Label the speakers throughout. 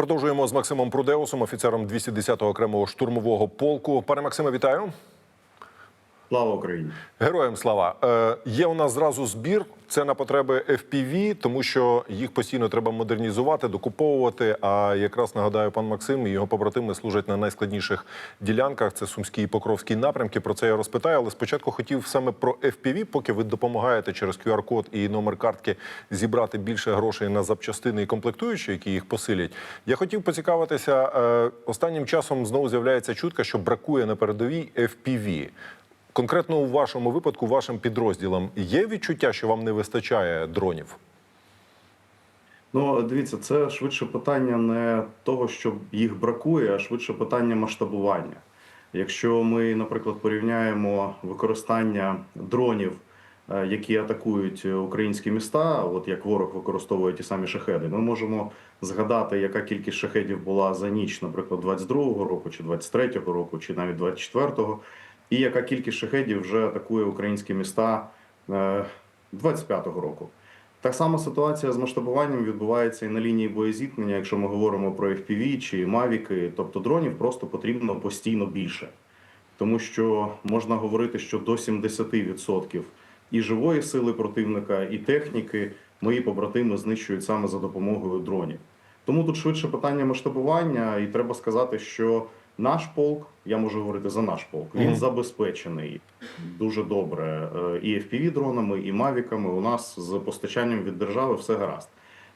Speaker 1: Продовжуємо з Максимом Прудеусом, офіцером 210-го окремого штурмового полку. Пане Максиме, вітаю.
Speaker 2: Слава Україні!
Speaker 1: Героям слава. Е, є у нас зразу збір. Це на потреби FPV, тому що їх постійно треба модернізувати, докуповувати. А якраз нагадаю, пан Максим і його побратими служать на найскладніших ділянках. Це Сумський і Покровський напрямки. Про це я розпитаю. Але спочатку хотів саме про FPV, поки ви допомагаєте через QR-код і номер картки зібрати більше грошей на запчастини і комплектуючі, які їх посилять. Я хотів поцікавитися. е, Останнім часом знову з'являється чутка, що бракує на передовій FPV. Конкретно у вашому випадку, вашим підрозділам, є відчуття, що вам не вистачає дронів?
Speaker 2: Ну дивіться, це швидше питання не того, що їх бракує, а швидше питання масштабування. Якщо ми, наприклад, порівняємо використання дронів, е, які атакують українські міста, от як ворог використовує ті самі шахеди, ми можемо згадати, яка кількість шахедів була за ніч, наприклад, 22-го року, чи 23-го року, чи навіть 24-го, і яка кількість шахедів вже атакує українські міста е, 25-го року. Так само ситуація з масштабуванням відбувається і на лінії боєзіткнення, якщо ми говоримо про FPV чи мавіки, тобто дронів просто потрібно постійно більше. Тому що можна говорити, що до 70% і живої сили противника, і техніки мої побратими знищують саме за допомогою дронів. Тому тут швидше питання масштабування, і треба сказати, що наш полк, я можу говорити за наш полк, він
Speaker 1: Мгм.
Speaker 2: забезпечений дуже добре е, і FPV-дронами, і мавіками. У нас з постачанням від держави все гаразд.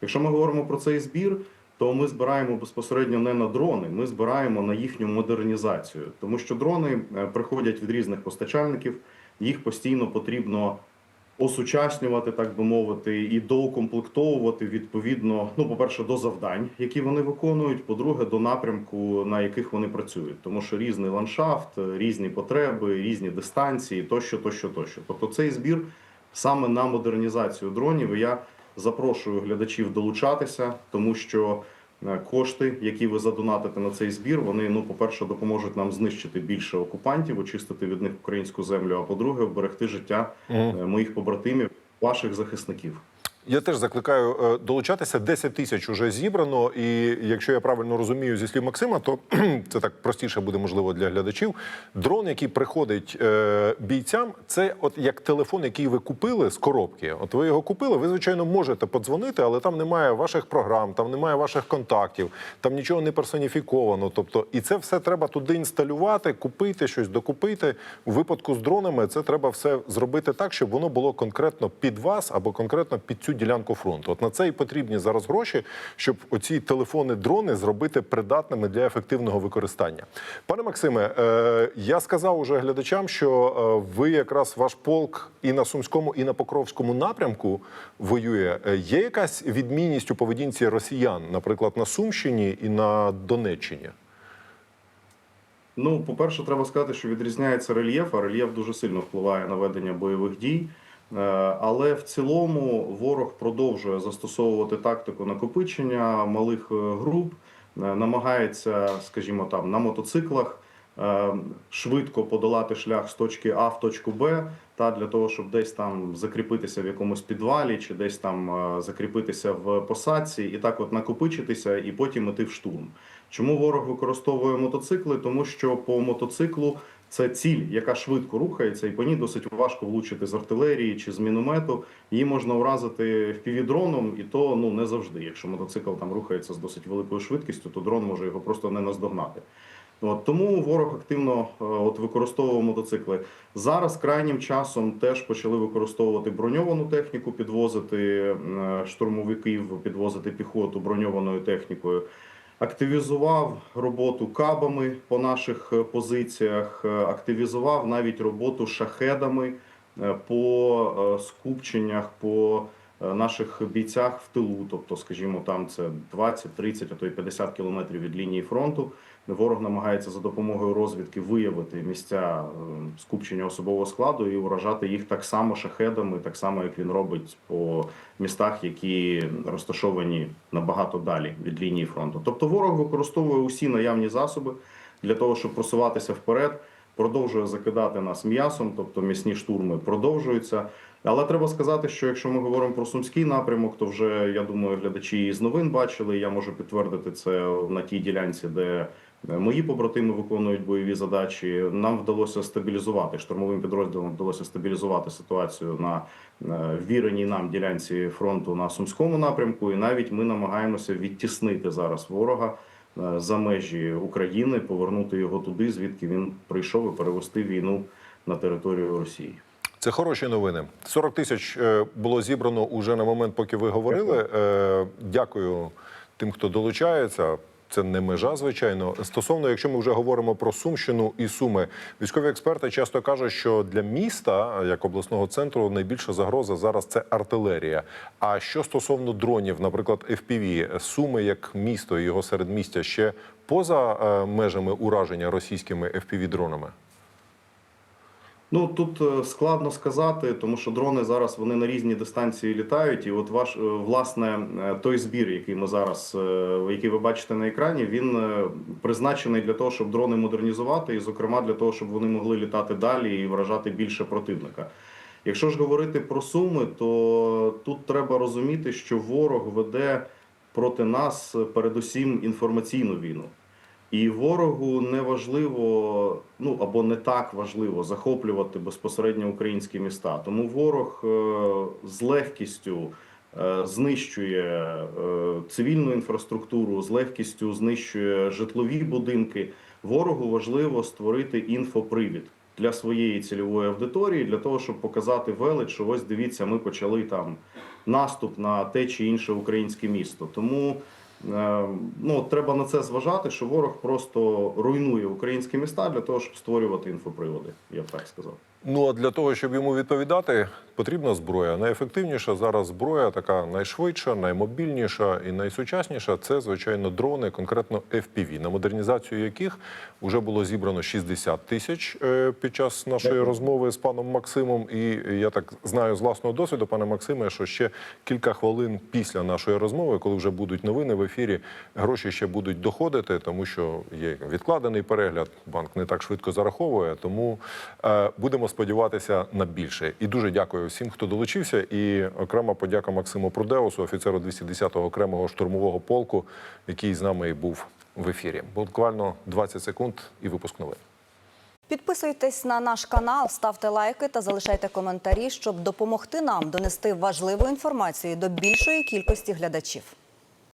Speaker 2: Якщо ми говоримо про цей збір, то ми збираємо безпосередньо не на дрони, ми збираємо на їхню модернізацію, тому що дрони е, приходять від різних постачальників, їх постійно потрібно осучаснювати, так би мовити, і доукомплектовувати відповідно, ну, по-перше, до завдань, які вони виконують. По-друге, до напрямку, на яких вони працюють, тому що різний ландшафт, різні потреби, різні дистанції, тощо, тощо, тощо. Тобто, цей збір саме на модернізацію дронів. Я запрошую глядачів долучатися, тому що. Е, Кошти, які ви задонатите на цей збір, вони ну, по-перше, допоможуть нам знищити більше окупантів, очистити від них українську землю. А по-друге, вберегти життя е, моїх побратимів, ваших захисників.
Speaker 1: Я теж закликаю е, долучатися. 10 тисяч уже зібрано. І якщо я правильно розумію зі слів Максима, то це так простіше буде можливо для глядачів. Дрон, який приходить е, бійцям, це от як телефон, який ви купили з коробки. От ви його купили. Ви звичайно можете подзвонити, але там немає ваших програм, там немає ваших контактів, там нічого не персоніфіковано. Тобто, і це все треба туди інсталювати, купити щось, докупити. У випадку з дронами це треба все зробити так, щоб воно було конкретно під вас або конкретно під цю ділянку фронту. От на це і потрібні зараз гроші, щоб оці телефони-дрони зробити придатними для ефективного використання. Пане Максиме, е, я сказав уже глядачам, що е, ви якраз ваш полк і на Сумському, і на Покровському напрямку воює. Е, Є якась відмінність у поведінці росіян, наприклад, на Сумщині і на Донеччині?
Speaker 2: Ну, по-перше, треба сказати, що відрізняється рельєф, а рельєф дуже сильно впливає на ведення бойових дій. Е, Але в цілому ворог продовжує застосовувати тактику накопичення малих е, груп, е, намагається, скажімо там, на мотоциклах швидко подолати шлях з точки А в точку Б, та для того, щоб десь там закріпитися в якомусь підвалі, чи десь там закріпитися в посадці, і так от накопичитися, і потім іти в штурм. Чому ворог використовує мотоцикли? Тому що по мотоциклу це ціль, яка швидко рухається, і по ній досить важко влучити з артилерії чи з міномету. Її можна вразити впівдроном, і то ну не завжди. Якщо мотоцикл там рухається з досить великою швидкістю, то дрон може його просто не наздогнати. От, тому ворог активно е, от, використовував мотоцикли. Зараз крайнім часом теж почали використовувати броньовану техніку, підвозити е, штурмовиків, підвозити піхоту броньованою технікою. Активізував роботу кабами по наших е, позиціях, е, активізував навіть роботу шахедами е, по скупченнях, по наших бійцях в тилу. Тобто, скажімо, там це 20, 30, а то й 50 кілометрів від лінії фронту. Ворог намагається за допомогою розвідки виявити місця е, скупчення особового складу і уражати їх так само шахедами, так само як він робить по містах, які розташовані набагато далі від лінії фронту. Тобто, ворог використовує усі наявні засоби для того, щоб просуватися вперед, продовжує закидати нас м'ясом, тобто м'ясні штурми продовжуються. Але треба сказати, що якщо ми говоримо про сумський напрямок, то вже я думаю, глядачі з новин бачили. Я можу підтвердити це на тій ділянці, де мої побратими виконують бойові задачі. Нам вдалося стабілізувати штурмовим підрозділам. Вдалося стабілізувати ситуацію на е, віреній нам ділянці фронту на сумському напрямку, і навіть ми намагаємося відтіснити зараз ворога е, за межі України, повернути його туди, звідки він прийшов і перевести війну на територію Росії.
Speaker 1: Це хороші новини. 40 тисяч е, було зібрано уже на момент, поки ви говорили. Е, Дякую тим, хто долучається. Це не межа, звичайно. Стосовно, якщо ми вже говоримо про Сумщину і Суми, військові експерти часто кажуть, що для міста, як обласного центру, найбільша загроза зараз це артилерія. А що стосовно дронів, наприклад, FPV, Суми як місто і його середмістя ще поза е, межами ураження російськими FPV дронами?
Speaker 2: Ну тут е, складно сказати, тому що дрони зараз вони на різні дистанції літають. І от ваш е, власне е, той збір, який ми зараз, який ви бачите на екрані, він призначений для того, щоб дрони модернізувати, і зокрема для того, щоб вони могли літати далі і вражати більше противника. Якщо ж говорити про суми, то тут треба розуміти, що ворог веде проти нас передусім інформаційну війну. І ворогу не важливо, ну або не так важливо захоплювати безпосередньо українські міста. Тому ворог е, з легкістю е, знищує е, цивільну інфраструктуру, з легкістю знищує житлові будинки. Ворогу важливо створити інфопривід для своєї цільової аудиторії, для того, щоб показати велич, що ось дивіться, ми почали там наступ на те чи інше українське місто. Тому Ну, треба на це зважати, що ворог просто руйнує українські міста для того, щоб створювати інфоприводи. Я б так сказав.
Speaker 1: Ну а для того, щоб йому відповідати, потрібна зброя. Найефективніша зараз зброя, така найшвидша, наймобільніша і найсучасніша це звичайно дрони, конкретно FPV, на модернізацію яких вже було зібрано 60 тисяч е, під час нашої розмови з паном Максимом. І я так знаю з власного досвіду, пане Максиме, що ще кілька хвилин після нашої розмови, коли вже будуть новини в ефірі, гроші ще будуть доходити, тому що є відкладений перегляд. Банк не так швидко зараховує. Тому е, будемо сподіватися на більше. І дуже дякую всім, хто долучився. І окрема подяка Максиму Прудеусу, офіцеру 210-го окремого штурмового полку, який з нами і був в ефірі. Буквально 20 секунд і випуск новин.
Speaker 3: Підписуйтесь на наш канал, ставте лайки та залишайте коментарі, щоб допомогти нам донести важливу інформацію до більшої кількості глядачів.